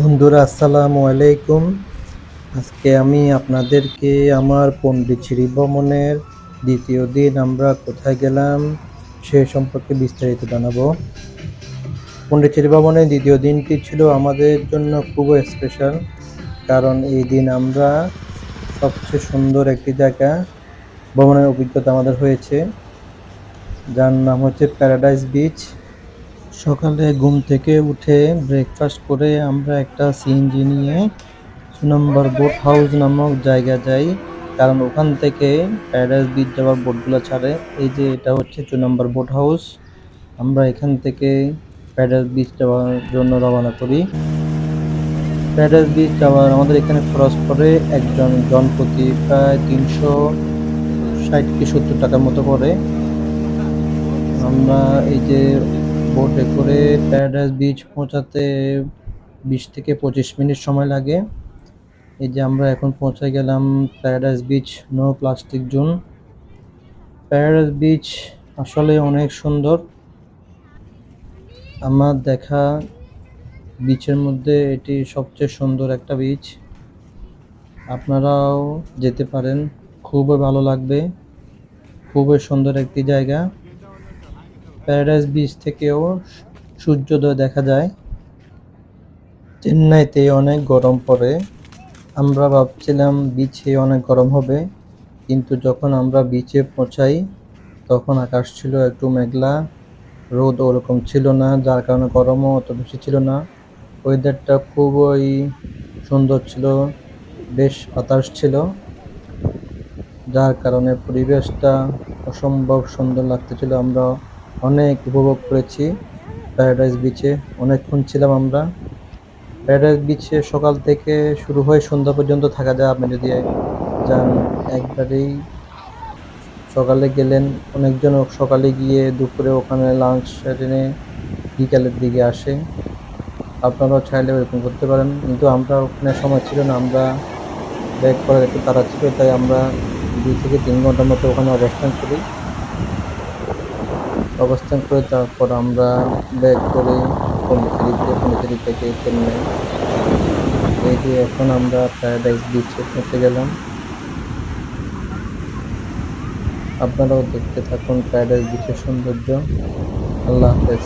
বন্ধুরা, আসসালামু আলাইকুম। আজকে আমি আপনাদেরকে আমার পণ্ডিচেরি ভ্রমণের দ্বিতীয় দিন আমরা কোথায় গেলাম সে সম্পর্কে বিস্তারিত জানাব। পণ্ডিচেরি ভ্রমণের দ্বিতীয় দিনটি ছিল আমাদের জন্য খুবই স্পেশাল কারণ এই দিন আমরা সবচেয়ে সুন্দর একটি জায়গা, ভ্রমণের অভিজ্ঞতা আমাদের হয়েছে। যার নাম হচ্ছে প্যারাডাইস বিচ সকালে ঘুম থেকে উঠে ব্রেকফাস্ট করে আমরা একটা সিএনজি নিয়ে নম্বর বোট হাউস নামক জায়গা যাই। কারণ ওখান থেকে প্যারাডাইস বিচ যাওয়ার বোটগুলো ছাড়ে। এই যে এটা হচ্ছে চু নম্বর বোট হাউস আমরা এখান থেকে প্যারাডাইস বিচ যাওয়ার জন্য রওনা করি। প্যারাডাইস বিচ যাওয়ার, আমাদের এখানে খরচ পড়ে একজন জনপ্রতি প্রায় তিনশো ষাট কি সত্তর টাকার মতো পড়ে আমরা এই যে বোটে করে প্যারাডাইস বিচ পৌঁছাতে বিশ থেকে পঁচিশ মিনিট সময় লাগে। এই যে আমরা এখন পৌঁছে গেলাম paradise beach no plastic zone paradise beach আসলে অনেক সুন্দর। আমার দেখা বিচের মধ্যে এটি সবচেয়ে সুন্দর একটা বিচ আপনারাও যেতে পারেন। খুবই ভালো লাগবে। খুবই সুন্দর একটি জায়গা। প্যারাডাইস বিচ থেকেও সূর্যোদয় দেখা যায়। চেন্নাইতে অনেক গরম পড়ে। আমরা ভাবছিলাম বিচে অনেক গরম হবে, কিন্তু যখন আমরা বিচে পৌঁছাই, তখন আকাশ ছিল একটু মেঘলা। রোদ ওরকম ছিল না, যার কারণে গরমও অত বেশি ছিল না। ওয়েদারটা খুবই সুন্দর ছিল, বেশ বাতাস ছিল, যার কারণে পরিবেশটা অসম্ভব সুন্দর লাগতেছিল। আমরা অনেক উপভোগ করেছি। প্যারাডাইস বিচে অনেকক্ষণ ছিলাম আমরা। প্যারাডাইস বিচে সকাল থেকে শুরু হয়ে সন্ধ্যা পর্যন্ত থাকা যায়। আপনি যদি যান, একবারেই সকালে গেলেন, অনেকজন সকালে গিয়ে দুপুরে ওখানে লাঞ্চ সেরে বিকালের দিকে আসে। আপনারাও চাইলে ওরকম করতে পারেন। কিন্তু আমরা ওখানে সময় ছিল না। আমরা ব্যাক করার একটু তাড়া ছিল। তাই আমরা দুই থেকে তিন ঘণ্টার মতো ওখানে অবস্থান করি। অবস্থান করে তারপর আমরা ব্যাক করে পন্ডিচেরিতে পন্ডিচেরি থেকে চেন্নাই এই যে এখন আমরা প্যারাডাইস বিচে পৌঁছে গেলাম। আপনারাও দেখতে থাকুন প্যারাডাইস বিচের সৌন্দর্য। আল্লাহ হাফেজ।